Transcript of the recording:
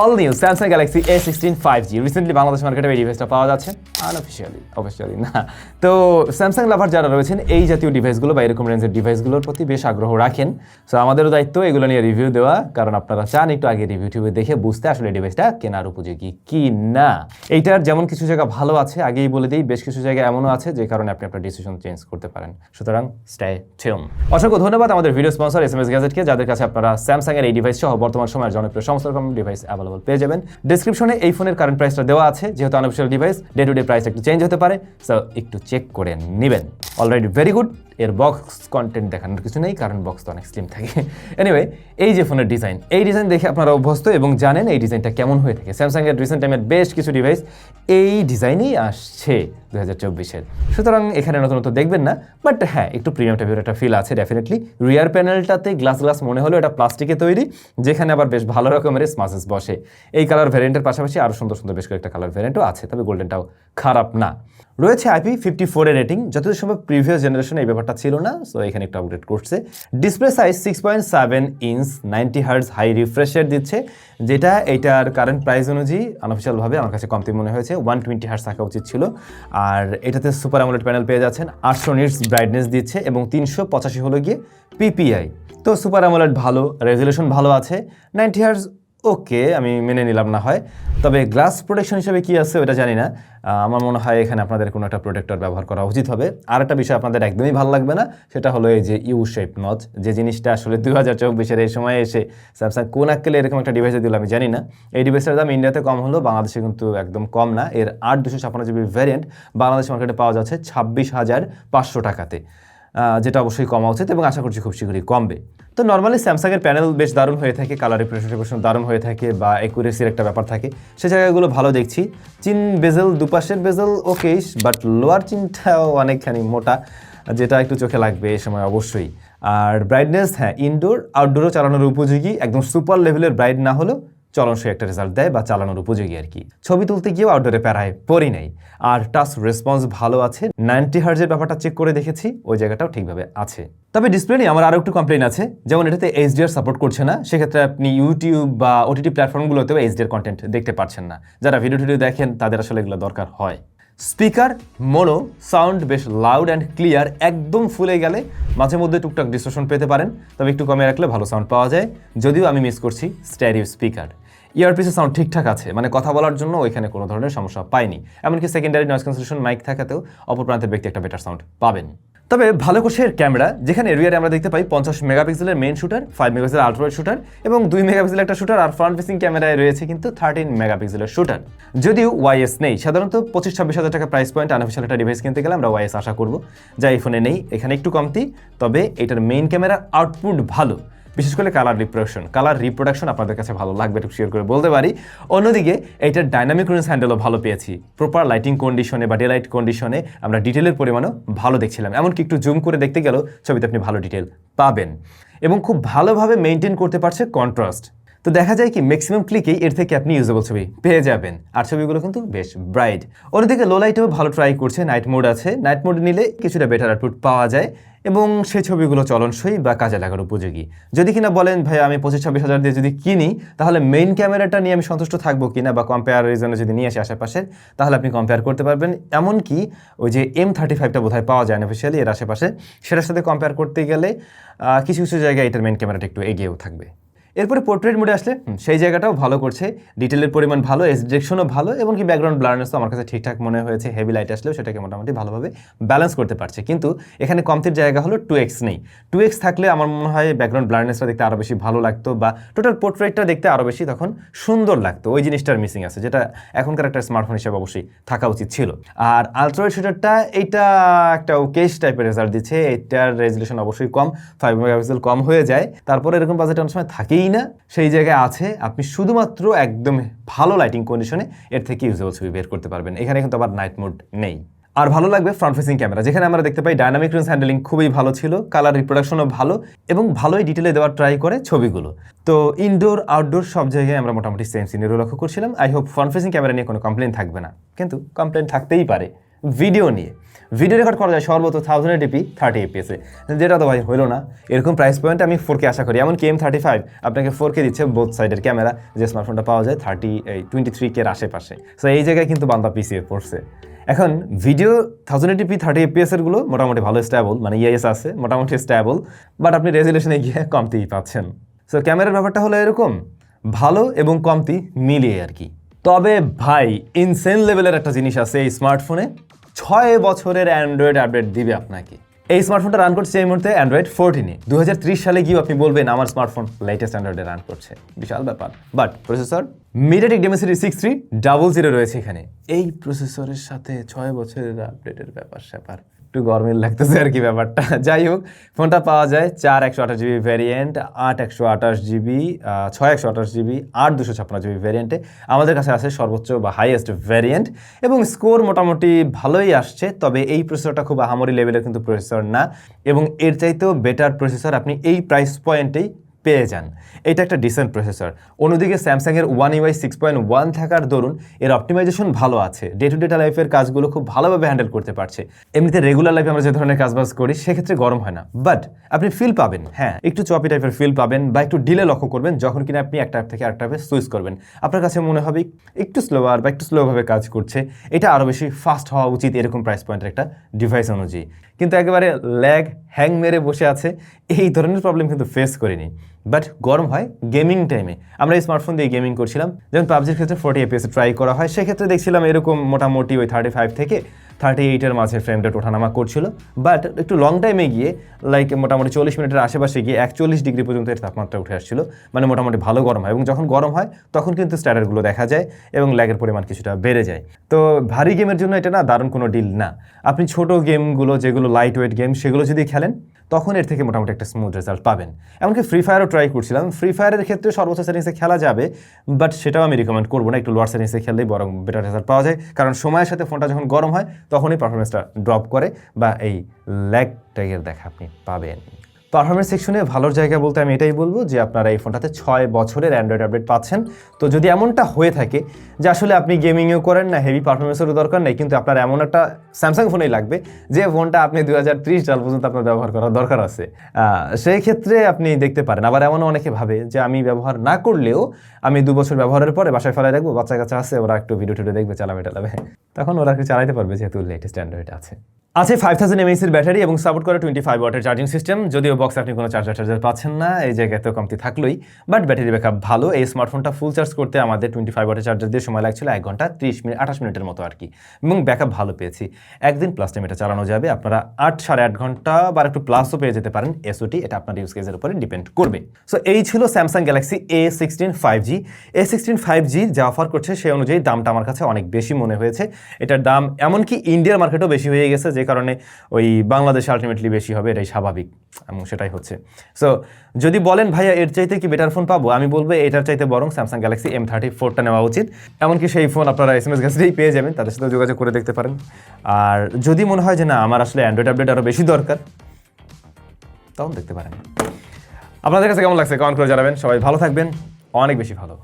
All new Samsung Galaxy A sixteen five G recently Bangladesh মার্কেটে এই ডিভাইসটা পাওয়া যাচ্ছে। আনঅফিসিয়ালি অফিসিয়ালি না। তো স্যামসাং লাভার যারা রয়েছেন, এই জাতীয় ডিভাইসগুলো বা এরকম রেঞ্জের ডিভাইসগুলোর প্রতি বেশ আগ্রহ রাখেন। সো আমাদেরও দায়িত্ব এগুলো নিয়ে রিভিউ দেওয়া। কারণ আপনারা চান একটু আগে রিভিউ টিভিউ দেখে বুঝতে আসলে ডিভাইসটা কেনার উপযোগী কি না। এইটার যেমন কিছু জায়গা ভালো আছে, আগেই বলে দিই, বেশ কিছু জায়গা এমনও আছে যে কারণে আপনি আপনার ডিসিশন চেঞ্জ করতে পারেন। সুতরাং স্টে টিউন অসংখ্য ধন্যবাদ আমাদের video sponsor S M S গ্যাজেটকে যাদের কাছে আপনারা স্যামসাং এর এই ডিভাইস সহ বর্তমান সময়ের জনপ্রিয় সমস্ত রকম ডিভাইস অ্যাভেলেবল পেয়ে যাবেন। ডিসক্রিপশনে এই ফোনের কারেন্ট প্রাইসটা দেওয়া আছে, যেহেতু unofficial device day to day price একটু চেঞ্জ হতে পারে সো একটু চেক করে নেবেন। অলরেডি ভেরি গুড এর বক্স কন্টেন্ট দেখানোর কিছু নেই, কারণ বক্স তো অনেক স্লিম থাকে। এনিওয়ে এই যে ফোনের ডিজাইন এই ডিজাইন দেখে আপনারা অভ্যস্ত এবং জানেন এই ডিজাইনটা কেমন হয়ে থাকে। স্যামসাং এর রিসেন্ট টাইমের বেশ কিছু ডিভাইস এই ডিজাইনেই আসছে দু হাজার চব্বিশের। সুতরাং এখানে নতুন নতুন দেখবেন না বাট হ্যাঁ একটু প্রিমিয়াম টাইপের একটা ফিল আছে ডেফিনেটলি রিয়ার প্যানেলটাতে গ্লাস গ্লাস মনে হলো এটা প্লাস্টিকে তৈরি, যেখানে আবার বেশ ভালো রকমের স্মাসেস বসে। এই কালার ভ্যারিয়েন্টের পাশাপাশি আরও সুন্দর সুন্দর বেশ কয়েকটা কালার ভ্যারিয়েন্টও আছে, তবে গোল্ডেনটাও খারাপ না। রয়েছে আইপি ফিফটি ফোরের রেটিং যতদূর সম্ভব প্রিভিয়াস জেনারেশনে এই ব্যাপারটা ছিল না সো এখানে একটু আপডেট করছে। Display size six point seven inch ninety hertz high রিফ্রেশের দিচ্ছে, যেটা এটার কারেন্ট প্রাইস অনুযায়ী আনঅফিসিয়ালভাবে আমার কাছে কমতি মনে হয়েছে ওয়ান টোয়েন্টি হার্টস থাকা উচিত ছিল। আর এটাতে সুপার আমোলেড প্যানেল পেয়ে যাচ্ছেন, আটশো নিটস ব্রাইটনেস দিচ্ছে এবং তিনশো পঁচাশি হলো গিয়ে পিপিআই তো সুপার আমোলেড ভালো রেজলিউশন ভালো আছে নাইনটি হার্টস ওকে, আমি মেনে নিলাম না হয়। তবে গ্লাস প্রোটেকশন হিসেবে কি আছে ওটা জানি না। আমার মনে হয় এখানে আপনাদের কোনো একটা প্রোটেক্টর ব্যবহার করা উচিত হবে। আর একটা বিষয় আপনাদের একদমই ভালো লাগবে না, সেটা হলো এই যে ইউ শেপ নচ যে জিনিসটা আসলে দু হাজার চব্বিশের এই সময়ে এসে স্যামসাং কোন আক্কেলে এরকম একটা ডিভাইসে দিল আমি জানি না। এই ডিভাইসের দাম ইন্ডিয়াতে কম হলো বাংলাদেশে কিন্তু একদম কম না। এর আট দুশো ছাপ্পান্ন জিবি ভ্যারিয়েন্ট বাংলাদেশ মার্কেটে পাওয়া যাচ্ছে ছাব্বিশ হাজার পাঁচশো টাকাতে। যেটা অবশ্যই কমা উচিত এবং আশা করছি খুব শীঘ্রই কমবে। তো নর্মালি স্যামসাংয়ের প্যানেল বেশ দারুণ হয়ে থাকে কালার রিপ্রেজেন্টেশন দারুণ হয়ে থাকে বা একুরেসির একটা ব্যাপার থাকে। সে জায়গাগুলো ভালো দেখছি। চিন বেজেল দুপাশের বেজেল ওকেইশ বাট লোয়ার চিনটাও অনেকখানি মোটা, যেটা একটু চোখে লাগবে এ সময় অবশ্যই। আর ব্রাইটনেস হ্যাঁ ইনডোর আউটডোরও চালানোর উপযোগী, একদম সুপার লেভেলের ব্রাইট না হলেও চলনসই একটা রেজাল্ট দেয় বা চালানোর উপযোগী আর কি। ছবি তুলতে গিয়েও আউটডোরে প্যারায় পড়ি নাই। আর টাচ রেসপন্স ভালো আছে নাইনটি হার্জের ব্যাপারটা চেক করে দেখেছি, ওই জায়গাটাও ঠিকভাবে আছে। তবে ডিসপ্লে নিয়ে আমার আরও একটু কমপ্লেন আছে, যেমন এটাতে এইচডিআর সাপোর্ট করছে না, সেক্ষেত্রে আপনি ইউটিউব বা ওটিটি প্ল্যাটফর্মগুলোতেও এইচডিআর কন্টেন্ট দেখতে পাচ্ছেন না। যারা ভিডিও টিডিও দেখেন, তাদের আসলে এগুলো দরকার হয়। স্পিকার মোনো সাউন্ড বেশ লাউড অ্যান্ড ক্লিয়ার একদম ফুলে গেলে মাঝে মধ্যে টুকটাক ডিস্ট্রেশন পেতে পারেন, তবে একটু কমে রাখলে ভালো সাউন্ড পাওয়া যায়। যদিও আমি মিস করছি স্ট্যারিও স্পিকার ইয়ারপিসের সাউন্ড ঠিকঠাক আছে মানে কথা বলার জন্য ওইখানে কোনো ধরনের সমস্যা পায়নি এমনকি সেকেন্ডারি নয়েজ ক্যান্সেলেশন মাইক থাকাতেও অপর প্রান্তের ব্যক্তি একটা বেটার সাউন্ড পাবেন। তবে ভালো কোষের ক্যামেরা যেখানে রিয়ারে আমরা দেখতে পাই পঞ্চাশ মেগাপিক্সেলের মেন শুটার ফাইভ মেগাপিক্সেলের আলট্রাওয়াইড শুটার এবং দুই মেগাপিক্সেলের একটা শুটার আর ফ্রন্ট ফেসিং ক্যামেরায় রয়েছে কিন্তু থার্টিন মেগাপিক্সেলের শুটার যদিও ওয়াইএস নেই, সাধারণত পঁচিশ ছাব্বিশ হাজার টাকা প্রাইস পয়েন্ট আনঅফিসিয়াল একটা ডিভাইস কিনতে গেলে আমরা ওয়াইএস আশা করব। যা এই ফোনে নেই, এখানে একটু কমতি, তবে এটার মেইন ক্যামেরার আউটপুট ভালো। বিশেষ করে কালার রিপ্রোডাকশন কালার রিপ্রোডাকশন আপনাদের কাছে ভালো লাগবে, একটু শেয়ার করে বলতে পারি। অন্যদিকে এটার ডাইনামিক রেঞ্জ হ্যান্ডেলও ভালো পেয়েছি। প্রপার লাইটিং কন্ডিশনে বা ডেলাইট কন্ডিশনে আমরা ডিটেলের পরিমাণও ভালো দেখছিলাম। এমনকি একটু জুম করে দেখতে গেলেও ছবিতে আপনি ভালো ডিটেল পাবেন। এবং খুব ভালোভাবে মেনটেন করতে পারছে কন্ট্রাস্ট তো দেখা যায় কি ম্যাক্সিমাম ক্লিকেই এর থেকে আপনি ইউজেবল ছবি পেয়ে যাবেন। আর ছবিগুলো কিন্তু বেশ ব্রাইট অন্যদিকে লো লাইটেও ভালো ট্রাই করছে নাইট মোড আছে। নাইট মোড নিলে কিছুটা বেটার আউটপুট পাওয়া যায় এবং সেই ছবিগুলো চলনসই বা কাজে লাগার উপযোগী। যদি কিনা বলেন, ভাই, আমি পঁচিশ ছাব্বিশ হাজার দিয়ে যদি কিনি, তাহলে মেইন ক্যামেরাটা নিয়ে আমি সন্তুষ্ট থাকব কিনা বা কম্পেয়ার কম্পেয়ারিজনে যদি নিয়ে আসি আশেপাশে তাহলে আপনি কম্পেয়ার করতে পারবেন। এমনকি ওই যে এম থার্টি ফাইভটা বোধহয় পাওয়া যায় না অফিসিয়ালি এর আশেপাশে, সেটার সাথে কম্পেয়ার করতে গেলে কিছু কিছু জায়গায় এটার মেইন ক্যামেরাটা একটু এগিয়েও থাকবে। এরপরে পোর্ট্রেট মোডে আসলে সেই জায়গাটাও ভালো করছে। ডিটেলের পরিমাণ ভালো ডিরেকশনও ভালো, এবং কি ব্যাকগ্রাউন্ড ব্লারনেসও আমার কাছে ঠিকঠাক মনে হয়েছে। হেভি লাইট আসলেও সেটাকে মোটামুটি ভালোভাবে ব্যালেন্স করতে পারছে। কিন্তু এখানে কমতির জায়গা হলো টু এক্স নেই। টু এক্স থাকলে আমার মনে হয় ব্যাকগ্রাউন্ড ব্লারনেসটা দেখতে আরও বেশি ভালো লাগতো, বা টোটাল পোর্ট্রেটটা দেখতে আরও বেশি তখন সুন্দর লাগতো। ওই জিনিসটার মিসিং আছে, যেটা এখনকার একটা স্মার্টফোন হিসেবে অবশ্যই থাকা উচিত ছিল। আর আলট্রাওয়েড শুটারটা এইটা একটা কেস টাইপের রেজাল্ট দিচ্ছে। এটার রেজলিউশন অবশ্যই কম ফাইভ মেগাপিক্সেল কম হয়ে যায়। তারপরে এরকম বাজেট অনেক সময় থাকেই না, সেই জায়গায় আছে। আপনি শুধুমাত্র একদম ভালো লাইটিং কন্ডিশনে এর থেকে ইউজেবল ছবি বের করতে পারবেন। এখানে কিন্তু আবার নাইট মোড নেই। আর ভালো লাগবে ফ্রন্ট ফেসিং ক্যামেরা যেখানে আমরা দেখতে পাই ডায়নামিক রেঞ্জ হ্যান্ডেলিং খুবই ভালো ছিল কালার রিপ্রোডাকশনও ভালো এবং ভালোই ডিটেলে দেওয়ার ট্রাই করে ছবিগুলো। তো ইনডোর আউটডোর সব জায়গায় আমরা মোটামুটি সেম সিনারিও লক্ষ্য করছিলাম। I hope front facing camera নিয়ে কোনো কমপ্লেন থাকবে না। কিন্তু কমপ্লেন থাকতেই পারে। ভিডিও নিয়ে। ভিডিও রেকর্ড করা যায় সর্বোচ্চ থাউজেন্ড ডিপি থার্টি এপিএসে যেটা তো ভাই হলো না। এরকম প্রাইস পয়েন্ট আমি ফোর কে আশা করি। এমন কি এম থার্টি ফাইভ আপনাকে ফোর কে দিচ্ছে বোথ সাইডের ক্যামেরা যে স্মার্টফোনটা পাওয়া যায় থার্টি এই টোয়েন্টি থ্রি কের আশেপাশে। সো এই জায়গায় কিন্তু বান্দা পিছিয়ে পড়ছে। এখন video thousand ATP thirty APS এরগুলো মোটামুটি ভালো স্ট্যাবল মানে ইএস আছে, মোটামুটি স্ট্যাবল বাট আপনি রেজুলেশনে গিয়ে কমতেই পাচ্ছেন। সো ক্যামেরার ব্যাপারটা হলো এরকম। ভালো এবং কমতি মিলিয়ে আর কি। তবে ভাই ইনসেন লেভেলের একটা জিনিস আছে এই স্মার্টফোনে ছয় বছরের অ্যান্ড্রয়েড আপডেট দিবে আপনাকে। এই স্মার্টফোনটা রান করছে এই মুহূর্তে অ্যান্ড্রয়েড ফোরটিনে দু সালে গিয়েও আপনি বলবেন, আমার স্মার্টফোন লেটেস্ট অ্যান্ড্রয়েডে রান করছে। বিশাল ব্যাপার। But processor MediaTek Dimensity six three double zero রয়েছে এখানে। এই প্রসেসরের সাথে ছয় বছরের আপডেটের ব্যাপার স্যাপার একটু গরমের লাগতেছে আর কি ব্যাপারটা। যাই হোক, ফোনটা পাওয়া যায় চার একশো আঠাশ জিবি ভ্যারিয়েন্ট আট একশো আঠাশ জিবি ছয় একশো আঠাশ জিবি, আট দুশো ছাপ্পান্ন জিবি ভ্যারিয়েন্টে আমাদের কাছে আছে সর্বোচ্চ বা হাইয়েস্ট ভ্যারিয়েন্ট এবং স্কোর মোটামুটি ভালোই আসছে, তবে এই প্রসেসরটা খুব আহামরি লেভেলের কিন্তু প্রসেসর না এবং এর চাইতেও বেটার প্রসেসর আপনি এই প্রাইস পয়েন্টেই পেয়ে যান। এটা একটা ডিসেন্ট প্রসেসর অন্যদিকে স্যামসাংয়ের one UI six point one থাকার দরুন এর অপটিমাইজেশন ভালো আছে। ডে টু ডেটা লাইফের কাজগুলো খুব ভালোভাবে হ্যান্ডেল করতে পারছে। এমনিতে রেগুলার লাইফে আমরা যে ধরনের কাজবাজ করি, সেক্ষেত্রে গরম হয় না। বাট আপনি ফিল পাবেন হ্যাঁ একটু চপি টাইপের ফিল পাবেন বা একটু ডিলে লক্ষ্য করবেন যখন কিনা আপনি একটা অ্যাপ থেকে আরেকটা অ্যাপে সুইচ করবেন। আপনার কাছে মনে হবে একটু স্লোয়ার বা একটু স্লোভাবে কাজ করছে। এটা আরও বেশি ফাস্ট হওয়া উচিত এরকম প্রাইস পয়েন্টের একটা ডিভাইস অনুযায়ী। কিন্তু একেবারে ল্যাগ হ্যাং মেরে বসে আছে, এই ধরনের প্রবলেম কিন্তু ফেস করিনি। বাট গরম হয় গেমিং টাইমে আমরা স্মার্টফোন দিয়ে গেমিং করছিলাম। যেমন পাবজির ক্ষেত্রে ফোর্টি এপিএস ট্রাই করা হয়, সেক্ষেত্রে দেখছিলাম এরকম মোটামুটি ওই থার্টি ফাইভ থেকে থার্টি এইটের মাঝে ফ্রেম রেট ওঠানামা করছিল বাট একটু লং টাইমে গিয়ে লাইক মোটামুটি চল্লিশ মিনিটের আশেপাশে গিয়ে একচল্লিশ ডিগ্রি পর্যন্ত এর তাপমাত্রা উঠে আসছিল মানে মোটামুটি ভালো গরম হয় এবং যখন গরম হয়, তখন কিন্তু স্ট্যাটারগুলো দেখা যায় এবং ল্যাগের পরিমাণ কিছুটা বেড়ে যায়। তো ভারী গেমের জন্য এটা না দারুণ কোনো ডিল না। আপনি ছোটো গেমগুলো যেগুলো লাইট ওয়েট গেম সেগুলো যদি খেলেন তখন এর থেকে মোটামুটি একটা স্মুথ রেজাল্ট পাবেন। এমনকি ফ্রি ফায়ারও ট্রাই করছিলাম। ফ্রি ফায়ারের ক্ষেত্রে সর্বোচ্চ সেটিংসে খেলা যাবে বাট সেটাও আমি রিকমেন্ড করব না। একটু লোয়ার সেটিংসে খেললেই বরং বেটার রেজাল্ট পাওয়া যায়। কারণ সময়ের সাথে ফোনটা যখন গরম হয়, তখনই পারফরমেন্সটা ড্রপ করে বা এই ল্যাগ ট্যাগের দেখা আপনি পাবেন। পারফরমেন্স সেকশনে ভালোর জায়গা বলতে আমি এটাই বলব যে আপনারা এই ফোনটাতে ছয় বছরের অ্যান্ড্রয়েড আপডেট পাচ্ছেন। তো যদি এমনটা হয়ে থাকে যে আসলে আপনি গেমিংও করেন না হেভি পারফরমেন্সেরও দরকার নেই, কিন্তু আপনার এমন একটা স্যামসাং ফোনেই লাগবে যে ফোনটা আপনি দু হাজার ত্রিশ সাল পর্যন্ত আপনার ব্যবহার করার দরকার আছে। সেই ক্ষেত্রে আপনি দেখতে পারেন। আবার এমনও অনেকে ভাবে যে আমি ব্যবহার না করলেও আমি দু বছর ব্যবহারের পরে বাসায় ফেলায় রাখব, বাচ্চা কাছে আছে, ওরা একটু ভিডিও টিডিও দেখবে চালাবে টালাবে তখন ওরা একটু চালাতে পারবে যেহেতু লেটেস্ট অ্যান্ড্রয়েড আছে। আছে ফাইভ থাউজেন্ড এমএসির ব্যাটারি এবং সাপোর্ট করে টোয়েন্টি ফাইভ ওয়াটের চার্জিং সিস্টেম যদিও বক্স আপনি কোনো চার্জার চার্জার পাচ্ছেন না, এই জায়গায় তো কমতি থাকলোই। বাট ব্যাটারি ব্যাকআপ ভালো। এই স্মার্টফোনটা ফুল চার্জ করতে আমাদের টোয়েন্টি ফাইভ ওয়াটের চার্জার দিয়ে সময় লাগছিল এক ঘণ্টা ত্রিশ মিনিট, আঠাশ মিনিটের মতো আর কি। এবং ব্যাকআপ ভালো পেয়েছি। একদিন প্লাস টাইম এটা চালানো যাবে। আপনারা আট সাড়ে আট ঘণ্টা বা একটু প্লাসও পেয়ে যেতে পারেন। এসওটি এটা আপনার ইউজ কেসের উপরে ডিপেন্ড করবে। সো এই ছিল Samsung Galaxy A sixteen five G A sixteen five G যা অফার করছে, সেই অনুযায়ী দামটা আমার কাছে অনেক বেশি মনে হয়েছে। এটার দাম এমনকি ইন্ডিয়ার মার্কেটও বেশি হয়ে গেছে, যে কারণে ওই বাংলাদেশে আলটিমেটলি বেশি হবে, এটাই স্বাভাবিক, এবং সেটাই হচ্ছে। সো যদি বলেন, ভাইয়া, এর চাইতে কি বেটার ফোন পাবো? আমি বলব, এটার চাইতে বরং স্যামসাং গ্যালাক্সি এম থার্টি ফোরটা নেওয়া উচিত। এমনকি সেই ফোন আপনারা এস এম এস গ্যাসেই পেয়ে যাবেন, তাদের সাথে যোগাযোগ করে দেখতে পারেন। আর যদি মনে হয় যে, না, আমার আসলে অ্যান্ড্রয়েড আপডেট আরও বেশি দরকার, তখন দেখতে পারেন। আপনাদের কাছে কেমন লাগছে? কমেন্ট করে জানাবেন। সবাই ভালো থাকবেন। অনেক বেশি ভালো।